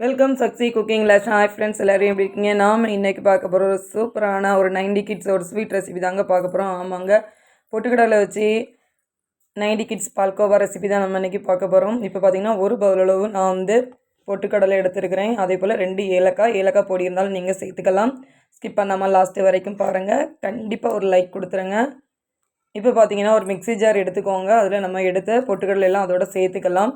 Welcome Sakthi cooking lush hi friends எல்லோரும் எப்படி இருக்கீங்க? நாம் இன்றைக்கி பார்க்க போகிற ஒரு சூப்பரான ஒரு நைன்டி கிட்ஸ் ஒரு ஸ்வீட் ரெசிபி தாங்க பார்க்க போகிறோம் ஆமாங்க. பொட்டுக்கடலை வச்சு நைன்டி கிட்ஸ் பால்கோவா ரெசிபி தான் நம்ம இன்றைக்கி பார்க்க போகிறோம் இப்போ பார்த்திங்கன்னா ஒரு பவுல் அளவு நான் வந்து பொட்டுக்கடலை எடுத்துருக்கிறேன். அதே போல் ரெண்டு ஏலக்காய் ஏலக்காய் பொடி இருந்தாலும் நீங்கள் சேர்த்துக்கலாம். ஸ்கிப் பண்ணாமல் லாஸ்ட்டு வரைக்கும் பாருங்கள் கண்டிப்பாக ஒரு லைக் கொடுத்துருங்க. இப்போ பார்த்தீங்கன்னா ஒரு மிக்ஸி ஜார் எடுத்துக்கோங்க. அதில் நம்ம எடுத்த பொட்டுக்கடலை எல்லாம் அதோட சேர்த்துக்கலாம்.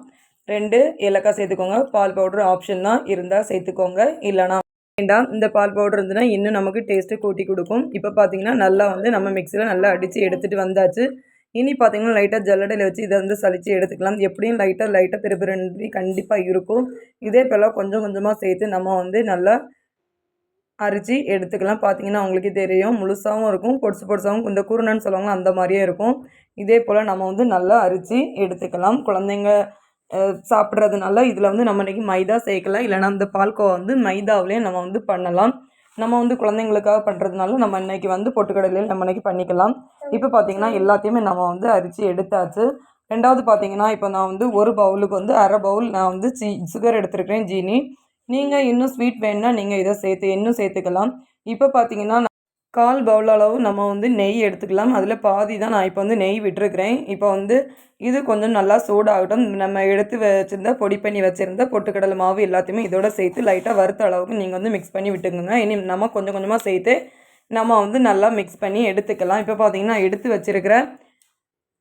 ரெண்டு ஏலக்காய் சேர்த்துக்கோங்க. பால் பவுடர் ஆப்ஷன் தான் இருந்தால் சேர்த்துக்கோங்க. இல்லைனா வேண்டாம் இந்த பால் பவுடர் இருந்துன்னா இன்னும் நமக்கு டேஸ்ட்டு கூட்டி கொடுக்கும். இப்போ பார்த்தீங்கன்னா நல்லா வந்து நம்ம மிக்சியில் நல்லா அடித்து எடுத்துகிட்டு வந்தாச்சு. இனி பார்த்தீங்கன்னா லைட்டாக ஜல்லடையில் வச்சு இதை வந்து சளிச்சு எடுத்துக்கலாம். எப்படியும் லைட்டாக லைட்டாக திருப்பிரண்டி கண்டிப்பாக இருக்கும். இதே போல் கொஞ்சம் கொஞ்சமாக சேர்த்து நம்ம வந்து நல்லா அரிச்சு எடுத்துக்கலாம். பார்த்தீங்கன்னா அவங்களுக்கு தெரியும் முழுசாகவும் இருக்கும் பொடிசு பொடிசாகவும் இந்த குருணன்னு சொல்லுவாங்க அந்த மாதிரியே இருக்கும். இதே போல் நம்ம வந்து நல்லா அரித்து எடுத்துக்கலாம். குழந்தைங்க சாப்பிட்றதுனால இதில் வந்து நம்ம இன்றைக்கி மைதா சேர்க்கலாம் இல்லைனா அந்த பால்கோவா வந்து மைதாவிலே நம்ம வந்து பண்ணலாம். நம்ம வந்து குழந்தைங்களுக்காக பண்ணுறதுனால நம்ம இன்றைக்கி வந்து பொட்டுக்கடலையில் நம்ம இன்றைக்கி பண்ணிக்கலாம். இப்போ பார்த்திங்கன்னா எல்லாத்தையுமே நம்ம வந்து அரித்து எடுத்தாச்சு. ரெண்டாவது பார்த்திங்கன்னா இப்போ நான் வந்து ஒரு பவுலுக்கு வந்து அரை பவுல் நான் வந்து சி சுகர் எடுத்துருக்கிறேன் ஜீனி. நீங்கள் இன்னும் ஸ்வீட் வேணுன்னா நீங்கள் இதை சேர்த்து இன்னும் சேர்த்துக்கலாம். இப்போ பார்த்தீங்கன்னா கால் பவுல் அளவு நம்ம வந்து நெய் எடுத்துக்கலாம். அதில் பாதி தான் நான் இப்போ வந்து நெய் விட்டுருக்குறேன். இப்போ வந்து இது கொஞ்சம் நல்லா சூடாகட்டும். நம்ம எடுத்து வச்சுருந்த பொடி பண்ணி வச்சுருந்த பொட்டுக்கடலை மாவு எல்லாத்தையுமே இதோட சேர்த்து லைட்டாக வறுத்த அளவுக்கு நீங்கள் வந்து மிக்ஸ் பண்ணி விட்டுக்கோங்க. இனி நம்ம கொஞ்சம் கொஞ்சமாக சேர்த்து நம்ம வந்து நல்லா மிக்ஸ் பண்ணி எடுத்துக்கலாம். இப்போ பார்த்தீங்கன்னா எடுத்து வச்சுருக்கிற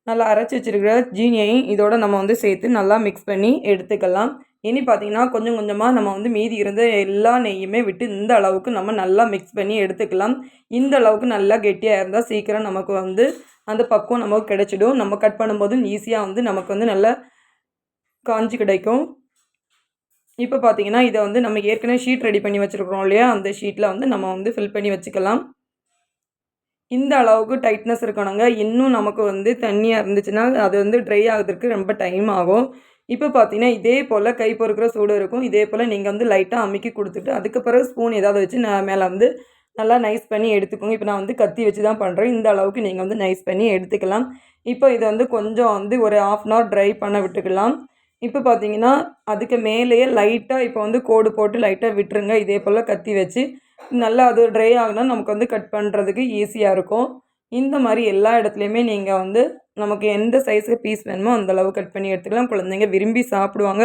நல்லா அரைச்சி வச்சுருக்கிற ஜீனியையும் இதோட நம்ம வந்து சேர்த்து நல்லா மிக்ஸ் பண்ணி எடுத்துக்கலாம். இனி பார்த்திங்கன்னா கொஞ்சம் கொஞ்சமாக நம்ம வந்து மீதி இருந்த எல்லா நெய்யுமே விட்டு இந்த அளவுக்கு நம்ம நல்லா மிக்ஸ் பண்ணி எடுத்துக்கலாம். இந்த அளவுக்கு நல்லா கெட்டியாக இருந்தால் சீக்கிரம் நமக்கு வந்து அந்த பக்குவம் நமக்கு கிடைச்சிடும். நம்ம கட் பண்ணும்போது ஈஸியாக வந்து நமக்கு வந்து நல்லா காஞ்சி கிடைக்கும். இப்போ பார்த்திங்கன்னா இதை வந்து நம்ம ஏற்கனவே ஷீட் ரெடி பண்ணி வச்சுருக்கிறோம் இல்லையா? அந்த ஷீட்டில் வந்து நம்ம வந்து ஃபில் பண்ணி வச்சுக்கலாம். இந்த அளவுக்கு டைட்னஸ் இருக்கணுங்க. இன்னும் நமக்கு வந்து தண்ணியாக இருந்துச்சுன்னா அது வந்து ட்ரை ஆகுறதுக்கு ரொம்ப டைம் ஆகும். இப்போ பார்த்தீங்கன்னா இதே போல் கை பொறுக்கிற சூடு இருக்கும். இதே போல் நீங்கள் வந்து லைட்டாக அமுக்கி கொடுத்துட்டு அதுக்கு பிறகு ஸ்பூன் ஏதாவது வச்சு நான் மேலே வந்து நல்லா நைஸ் பண்ணி எடுத்துக்கோங்க. இப்போ நான் வந்து கத்தி வச்சு தான் பண்ணுறேன் இந்த அளவுக்கு நீங்கள் வந்து நைஸ் பண்ணி எடுத்துக்கலாம். இப்போ இதை வந்து கொஞ்சம் வந்து ஒரு ஆஃப் அன் ஹவர் ட்ரை பண்ண விட்டுக்கலாம். இப்போ பார்த்தீங்கன்னா அதுக்கு மேலேயே லைட்டாக இப்போ வந்து கோடு போட்டு லைட்டாக விட்டுருங்க. இதே போல் கத்தி வச்சு நல்லா அது ட்ரை ஆகுனா நமக்கு வந்து கட் பண்ணுறதுக்கு ஈஸியாக இருக்கும். இந்த மாதிரி எல்லா இடத்துலையுமே நீங்கள் வந்து நமக்கு எந்த சைஸுக்கு பீஸ் வேணுமோ அந்தளவு கட் பண்ணி எடுத்துக்கலாம். குழந்தைங்க விரும்பி சாப்பிடுவாங்க.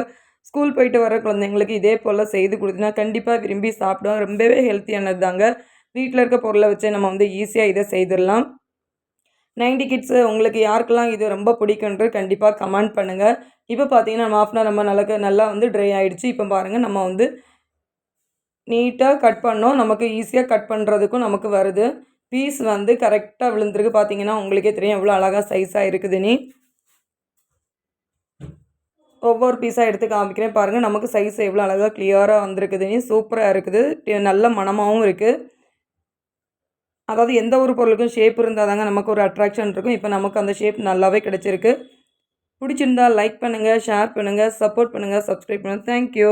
ஸ்கூல் போயிட்டு வர குழந்தைங்களுக்கு இதே போல் செய்து கொடுத்தினா கண்டிப்பாக விரும்பி சாப்பிடுவாங்க. ரொம்பவே ஹெல்த்தியானது தாங்க. வீட்டில் இருக்க பொருளை வச்சே நம்ம வந்து ஈஸியாக இதை செய்திடலாம். நைன்டி கிட்ஸு உங்களுக்கு யாருக்கெல்லாம் இது ரொம்ப பிடிக்குன்றது கண்டிப்பாக கமெண்ட் பண்ணுங்கள் இப்போ பார்த்தீங்கன்னா நம்ம ஆஃப் அன் நம்ம நல்லா நல்லா வந்து ட்ரை ஆகிடுச்சு இப்போ பாருங்கள் நம்ம வந்து நீட்டாக கட் பண்ணோம். நமக்கு ஈஸியாக கட் பண்ணுறதுக்கும் நமக்கு வருது. பீஸ் வந்து கரெக்டாக விழுந்திருக்கு. பார்த்தீங்கன்னா உங்களுக்கே தெரியும் எவ்வளோ அழகாக சைஸாக இருக்குது நீ ஒவ்வொரு பீஸாக எடுத்து காமிக்கிறேன். பாருங்கள் நமக்கு சைஸ் எவ்வளோ அழகாக கிளியராக வந்திருக்குது நீ சூப்பராக இருக்குது. நல்ல மனமாகவும் இருக்குது அதாவது எந்த ஒரு பொருளுக்கும் ஷேப் இருந்தால் தாங்க நமக்கு ஒரு அட்ராக்ஷன் இருக்கும். இப்போ நமக்கு அந்த ஷேப் நல்லாவே கிடச்சிருக்கு. பிடிச்சிருந்தா லைக் பண்ணுங்கள் ஷேர் பண்ணுங்கள் சப்போர்ட் பண்ணுங்கள் சப்ஸ்கிரைப் பண்ணுங்கள் தேங்க்யூ